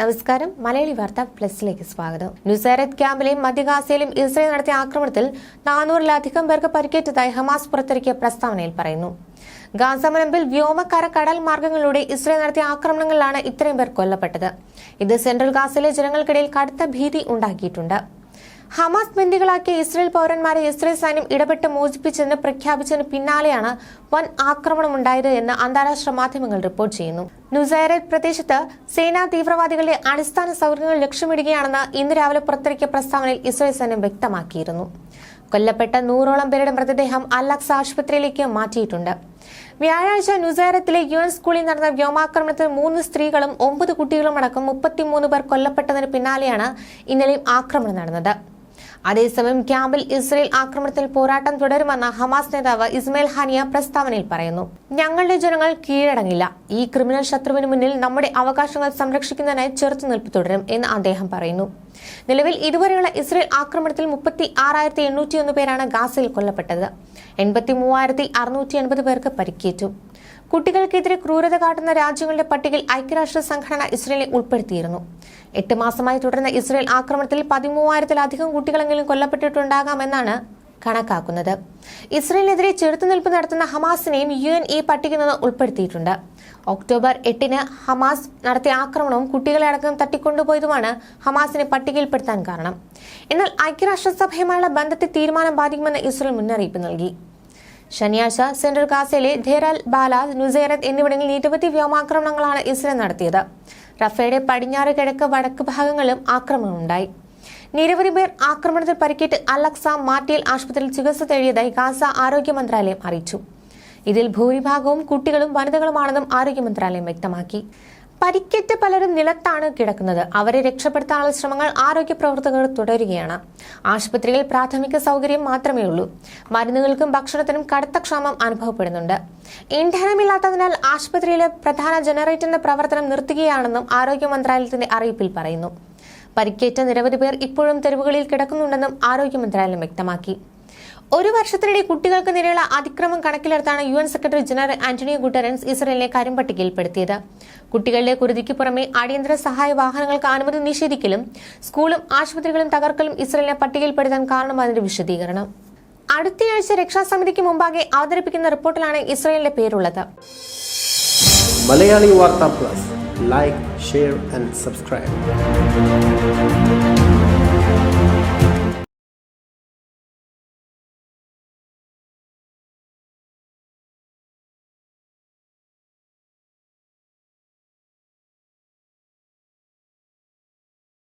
നമസ്കാരം. മലയാളി വാർത്ത പ്ലസിലേക്ക് സ്വാഗതം. നുസൈറത്ത് ക്യാമ്പിലെയും മധ്യഗാസയിലും ഇസ്രയേൽ നടത്തിയ ആക്രമണത്തിൽ നാനൂറിലധികം പേർക്ക് പരിക്കേറ്റതായി ഹമാസ് പുറത്തിറക്കിയ പ്രസ്താവനയിൽ പറയുന്നു. ഗാസ മുനമ്പിൽ കടൽ മാർഗങ്ങളിലൂടെ ഇസ്രയേൽ നടത്തിയ ആക്രമണങ്ങളിലാണ് ഇത്രയും പേർ കൊല്ലപ്പെട്ടത്. ഇത് സെൻട്രൽ ഗാസയിലെ ജനങ്ങൾക്കിടയിൽ കടുത്ത ഭീതി ഉണ്ടാക്കിയിട്ടുണ്ട്. ഹമാസ് ബന്ദികളാക്കിയ ഇസ്രയേൽ പൗരന്മാരെ ഇസ്രയേൽ സൈന്യം ഇടപെട്ട് മോചിപ്പിച്ചതിന് പ്രഖ്യാപിച്ചതിന് പിന്നാലെയാണ് വൻ ആക്രമണമുണ്ടായത് എന്ന് അന്താരാഷ്ട്ര മാധ്യമങ്ങൾ റിപ്പോർട്ട് ചെയ്യുന്നു. നുസൈറത്ത് പ്രദേശത്ത് സേനാ തീവ്രവാദികളുടെ അടിസ്ഥാന സൗകര്യങ്ങൾ ലക്ഷ്യമിടുകയാണെന്ന് ഇന്ന് രാവിലെ പുറത്തിറക്കിയ പ്രസ്താവനയിൽ ഇസ്രയേൽ സൈന്യം വ്യക്തമാക്കിയിരുന്നു. കൊല്ലപ്പെട്ട നൂറോളം പേരുടെ മൃതദേഹം അല്ലക്സ ആശുപത്രിയിലേക്ക് മാറ്റിയിട്ടുണ്ട്. വ്യാഴാഴ്ച നുസൈറത്തിലെ യു എൻ സ്കൂളിൽ നടന്ന വ്യോമാക്രമണത്തിൽ മൂന്ന് സ്ത്രീകളും ഒമ്പത് കുട്ടികളും അടക്കം മുപ്പത്തിമൂന്ന് പേർ കൊല്ലപ്പെട്ടതിന് പിന്നാലെയാണ് ഇന്നലെയും ആക്രമണം നടന്നത്. അതേസമയം ക്യാമ്പിൽ ഇസ്രയേൽ ആക്രമണത്തിൽ പോരാട്ടം തുടരുമെന്ന് ഹമാസ് നേതാവ് ഇസ്മയിൽ ഹാനിയ പ്രസ്താവനയിൽ പറയുന്നു. ഞങ്ങളുടെ ജനങ്ങൾ കീഴടങ്ങില്ല. ഈ ക്രിമിനൽ ശത്രുവിന് മുന്നിൽ നമ്മുടെ അവകാശങ്ങൾ സംരക്ഷിക്കുന്നതിനായി ചെറുത്തുനിൽപ്പ് തുടരും എന്ന് അദ്ദേഹം പറയുന്നു. നിലവിൽ ഇതുവരെയുള്ള ഇസ്രയേൽ ആക്രമണത്തിൽ മുപ്പത്തി ആറായിരത്തി എണ്ണൂറ്റിയൊന്ന് പേരാണ് ഗാസയിൽ കൊല്ലപ്പെട്ടത്. എൺപത്തി മൂവായിരത്തി അറുന്നൂറ്റി എൺപത് പേർക്ക് പരിക്കേറ്റു. കുട്ടികൾക്കെതിരെ ക്രൂരത കാട്ടുന്ന രാജ്യങ്ങളുടെ പട്ടികയിൽ ഐക്യരാഷ്ട്ര സംഘടന ഇസ്രയേലിനെ ഉൾപ്പെടുത്തിയിരുന്നു. എട്ട് മാസമായി തുടർന്ന ഇസ്രയേൽ ആക്രമണത്തിൽ പതിമൂവായിരത്തിലധികം കുട്ടികളെങ്കിലും കൊല്ലപ്പെട്ടിട്ടുണ്ടാകാമെന്നാണ് കണക്കാക്കുന്നത്. ഇസ്രയേലിനെതിരെ ചെറുത്തുനിൽപ്പ് നടത്തുന്ന ഹമാസിനെയും യു എൻ ഈ പട്ടികയിൽ നിന്ന് ഉൾപ്പെടുത്തിയിട്ടുണ്ട്. ഒക്ടോബർ എട്ടിന് ഹമാസ് നടത്തിയ ആക്രമണവും കുട്ടികളെ അടക്കം തട്ടിക്കൊണ്ടുപോയതുമാണ് ഹമാസിനെ പട്ടികയിൽപ്പെടുത്താൻ കാരണം. എന്നാൽ ഐക്യരാഷ്ട്രസഭയുമായുള്ള ബന്ധത്തെ തീരുമാനം ബാധിക്കുമെന്ന് ഇസ്രയേൽ മുന്നറിയിപ്പ് നൽകി. ശനിയാഴ്ച സെൻട്രൽ കാസയിലെ ധേരൽ ബാല നുസൈറത്ത് എന്നിവിടങ്ങളിൽ നിരവധി വ്യോമാക്രമണങ്ങളാണ് ഇസ്രയേൽ നടത്തിയത്. റഫയുടെ പടിഞ്ഞാറ് കിഴക്ക് വടക്ക് ഭാഗങ്ങളിലും ആക്രമണമുണ്ടായി. നിരവധി പേർ ആക്രമണത്തിൽ പരിക്കേറ്റ് അലക്സ മാറ്റിയൽ ആശുപത്രിയിൽ ചികിത്സ തേടിയതായി ഗാസ ആരോഗ്യ മന്ത്രാലയം അറിയിച്ചു. ഇതിൽ ഭൂരിഭാഗവും കുട്ടികളും വനിതകളുമാണെന്നും ആരോഗ്യ മന്ത്രാലയം വ്യക്തമാക്കി. പരിക്കേറ്റ പലരും നിലത്താണ് കിടക്കുന്നത്. അവരെ രക്ഷപ്പെടുത്താനുള്ള ശ്രമങ്ങൾ ആരോഗ്യ പ്രവർത്തകർ തുടരുകയാണ്. ആശുപത്രിയിൽ പ്രാഥമിക സൗകര്യം മാത്രമേ ഉള്ളൂ. മരുന്നുകൾക്കും ഭക്ഷണത്തിനും കടുത്ത ക്ഷാമം അനുഭവപ്പെടുന്നുണ്ട്. ഇന്ധനമില്ലാത്തതിനാൽ ആശുപത്രിയിലെ പ്രധാന ജനറേറ്ററിന്റെ പ്രവർത്തനം നിർത്തുകയാണെന്നും ആരോഗ്യ മന്ത്രാലയത്തിന്റെ അറിയിപ്പിൽ പറയുന്നു. പരിക്കേറ്റ നിരവധി പേർ ഇപ്പോഴും തെരുവുകളിൽ കിടക്കുന്നുണ്ടെന്നും ആരോഗ്യ മന്ത്രാലയം വ്യക്തമാക്കി. ഒരു വർഷത്തിനിടെ കുട്ടികൾക്ക് നേരെയുള്ള അതിക്രമം കണക്കിലെടുത്താണ് U N secretary general Antonio Guterres ഇസ്രയേലിനെ കരിമ്പട്ടികയിൽപ്പെടുത്തിയത് കുട്ടികളുടെ കുരുതിക്ക് പുറമെ അടിയന്തര സഹായ വാഹനങ്ങൾക്ക് അനുമതി നിഷേധിക്കലും സ്കൂളും ആശുപത്രികളും തകർക്കലും ഇസ്രയേലിനെ പട്ടികയിൽപ്പെടുത്താൻ കാരണമായതിന്റെ വിശദീകരണം. അടുത്തയാഴ്ച രക്ഷാസമിതിക്ക് മുമ്പാകെ അവതരിപ്പിക്കുന്ന റിപ്പോർട്ടിലാണ് ഇസ്രയേലിന്റെ പേരുള്ളത്. Malayali Vartha plus. Like share and subscribe.